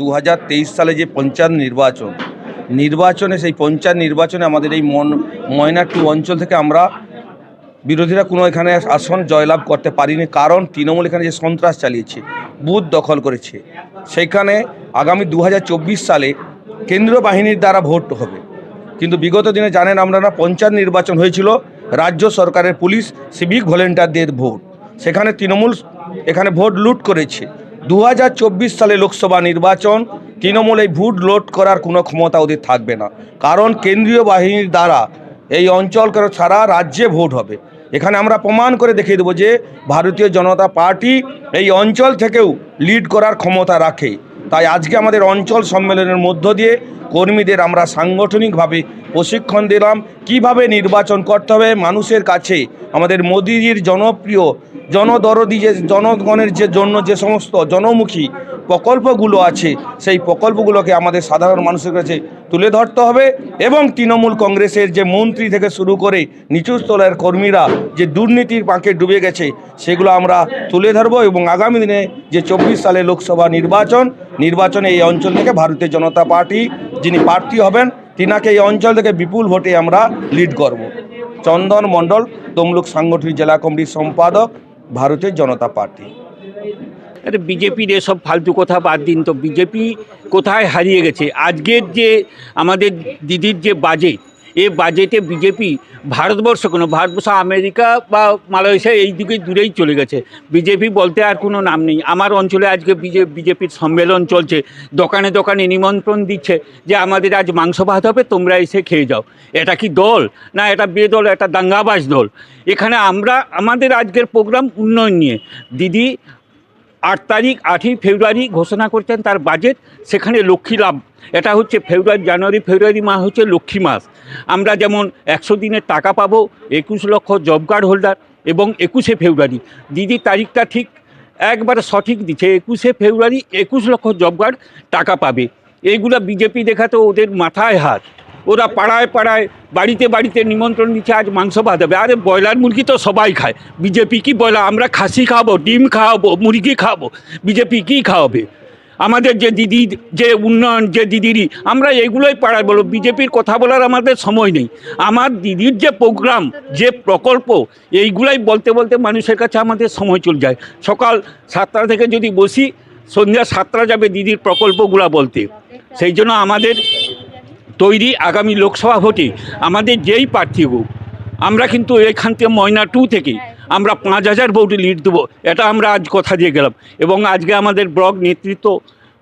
দু হাজার তেইশ সালে যে পঞ্চায়েত নির্বাচন, নির্বাচনে সেই পঞ্চায়েত নির্বাচনে আমাদের এই মন ময়না টু অঞ্চল থেকে আমরা বিরোধীরা কোনো এখানে আসন জয়লাভ করতে পারিনি কারণ তৃণমূল এখানে যে সন্ত্রাস চালিয়েছে, বুথ দখল করেছে সেইখানে আগামী দু হাজার চব্বিশ সালে কেন্দ্রীয় বাহিনীর দ্বারা ভোট হবে। কিন্তু বিগত দিনে জানেন আপনারা পঞ্চায়েত নির্বাচন হয়েছিল রাজ্য সরকারের পুলিশ, সিভিক ভলেন্টিয়ারদের ভোট। সেখানে তৃণমূল এখানে ভোট লুট করেছে। দু হাজার চব্বিশ সালে লোকসভা নির্বাচন, তৃণমূলে ভোট লোড করার কোনো ক্ষমতা ওদের থাকবে না। কারণ কেন্দ্রীয় বাহিনীর দ্বারা এই অঞ্চল ছাড়া রাজ্যে ভোট হবে। এখানে আমরা প্রমাণ করে দেখিয়ে দেবো যে ভারতীয় জনতা পার্টি এই অঞ্চল থেকেও লিড করার ক্ষমতা রাখে। তাই আজকে আমাদের অঞ্চল সম্মেলনের মধ্য দিয়ে কর্মীদের আমরা সাংগঠনিকভাবে প্রশিক্ষণ দিলাম। কীভাবে নির্বাচন করতে হবে মানুষের কাছে? আমাদের মোদিজির জনপ্রিয়, জনদরদি যে, জনগণের যে জন্য যে সমস্ত জনমুখী প্রকল্পগুলো আছে, সেই প্রকল্পগুলোকে আমাদের সাধারণ মানুষের কাছে তুলে ধরতে হবে এবং তৃণমূল কংগ্রেসের যে মন্ত্রী থেকে শুরু করে নিচু স্তরের কর্মীরা যে দুর্নীতির পাঁকে ডুবে গেছে, সেগুলো আমরা তুলে ধরবো এবং আগামী দিনে যে চব্বিশ সালে লোকসভা নির্বাচন, নির্বাচনে এই অঞ্চল থেকে ভারতীয় জনতা পার্টি যিনি প্রার্থী হবেন, তিনাকে এই অঞ্চল থেকে বিপুল ভোটে আমরা লিড করব। চন্দন মণ্ডল, তমলুক সাংগঠনিক জেলা কমিটির সম্পাদক, ভারতীয় জনতা পার্টি। আরে বিজেপির এসব ফালতু কথা বাদ দিন তো। বিজেপি কোথায় হারিয়ে গেছে? আজকের যে আমাদের দিদির যে বাজেট এ বাজেটে বিজেপি ভারতবর্ষ কোনো, ভারতবর্ষ, আমেরিকা বা মালয়েশিয়া এই দিকে দূরেই চলে গেছে। বিজেপি বলতে আর কোনো নাম নেই। আমার অঞ্চলে আজকে বিজে, বিজেপির সম্মেলন চলছে। দোকানে দোকানে নিমন্ত্রণ দিচ্ছে যে আমাদের আজ মাংস ভাত হবে, তোমরা এসে খেয়ে যাও। এটা কি দল? না, এটা বেদল, এটা দাঙ্গাবাজ দল। এখানে আমরা, আমাদের আজকের প্রোগ্রাম উন্নয়ন নিয়ে। দিদি আট তারিখ, আটই ফেব্রুয়ারি ঘোষণা করছেন তার বাজেট সেখানে লক্ষ্মী লাভ। এটা হচ্ছে ফেব্রুয়ারি, জানুয়ারি, ফেব্রুয়ারি মাস হচ্ছে লক্ষ্মী মাস। আমরা যেমন একশো দিনের টাকা পাবো, একুশ লক্ষ জব কার্ড হোল্ডার এবং একুশে ফেব্রুয়ারি। দিদি তারিখটা ঠিক একবারে সঠিক দিচ্ছে, একুশে ফেব্রুয়ারি একুশ লক্ষ জব কার্ড টাকা পাবে। এইগুলো বিজেপি দেখাতে ওদের মাথায় হাত। ওরা পাড়ায় পাড়ায় বাড়িতে বাড়িতে নিমন্ত্রণ দিচ্ছে, আজ মাংস ভাত হবে। আরে ব্রয়লার মুরগি তো সবাই খায়। বিজেপি কি ব্রয়লার, আমরা খাসি খাব, ডিম খাওয়াবো, মুরগি খাব, বিজেপি কি খাওয়াবে? আমাদের যে দিদি, যে উন্নয়ন, যে দিদিরই, আমরা এগুলোই পাড়ায় বলো, বিজেপির কথা বলার আমাদের সময় নেই। আমার দিদির যে প্রোগ্রাম, যে প্রকল্প, এইগুলাই বলতে বলতে মানুষের কাছে আমাদের সময় চলে যায়। সকাল সাতটা থেকে যদি বসি, সন্ধ্যা সাতটা যাবে দিদির প্রকল্পগুলো বলতে। সেই জন্য আমাদের তৈরি আগামী লোকসভা ভোটে আমাদের যেই প্রার্থী হোক, আমরা কিন্তু এখান থেকে ময়না টু থেকে আমরা পাঁচ হাজার ভোটে লিড দেবো, এটা আমরা আজ কথা দিয়ে গেলাম। এবং আজকে আমাদের ব্লক নেতৃত্ব,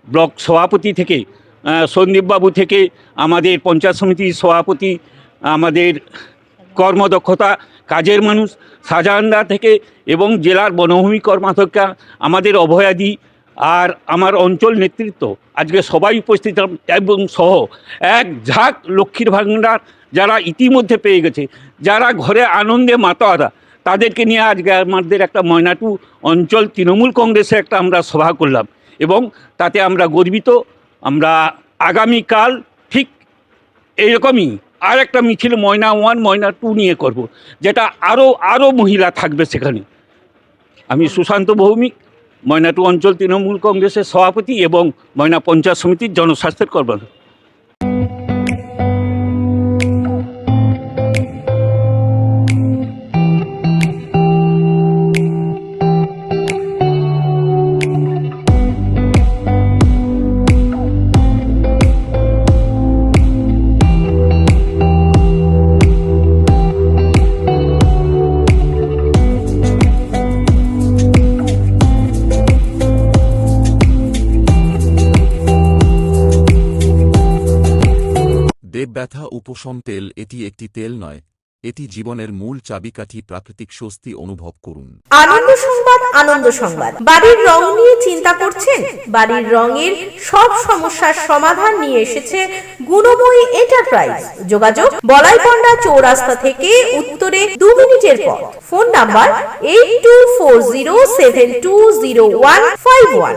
ব্লক সভাপতি থেকে সন্দীপবাবু থেকে, আমাদের পঞ্চায়েত সমিতির সভাপতি, আমাদের কর্মদক্ষতা, কাজের মানুষ, শাহজাহানদা থেকে এবং জেলার বনভূমি কর্মাধ্যক্ষা, আমাদের অভয়াদি আর আমার অঞ্চল নেতৃত্ব, আজকে সবাই উপস্থিত, এবং সহ এক ঝাঁক লক্ষ্মীর ভাণ্ডার যারা ইতিমধ্যে পেয়ে গেছে, যারা ঘরে আনন্দে মাতোয়ারা, তাদেরকে নিয়ে আজকে আমাদের একটা ময়নাটু অঞ্চল তৃণমূল কংগ্রেসে একটা আমরা সভা করলাম। এবং তাতে আমরা গর্বিত, আমরা আগামীকাল ঠিক এইরকমই আর একটা মিছিল ময়না ওয়ান, ময়না টু নিয়ে করব, যেটা আরও আরও মহিলা থাকবে সেখানে। আমি সুশান্ত ভৌমিক ময়না টু অঞ্চল তৃণমূল কংগ্রেসের সভাপতি এবং ময়না পঞ্চায়েত সমিতির জনস্বাস্থ্যের কর্মকর্তা। দেব ব্যথা, উপশম তেল, এটি একটি তেল নয়, এটি জীবনের মূল চাবিকাঠি, প্রাকৃতিক স্বস্তি অনুভব করুন। আনন্দ সংবাদ আনন্দ সংবাদ। বাড়ির রং নিয়ে চিন্তা করছেন? বাড়ির রঙের সব সমস্যার সমাধান নিয়ে এসেছে গুণময়ী এন্টারপ্রাইজ যোগাযোগ, বলাইপন্ডা চৌরাস্তা থেকে উত্তরে দু মিনিটের পথ। Phone number eight two four zero seven two zero one five one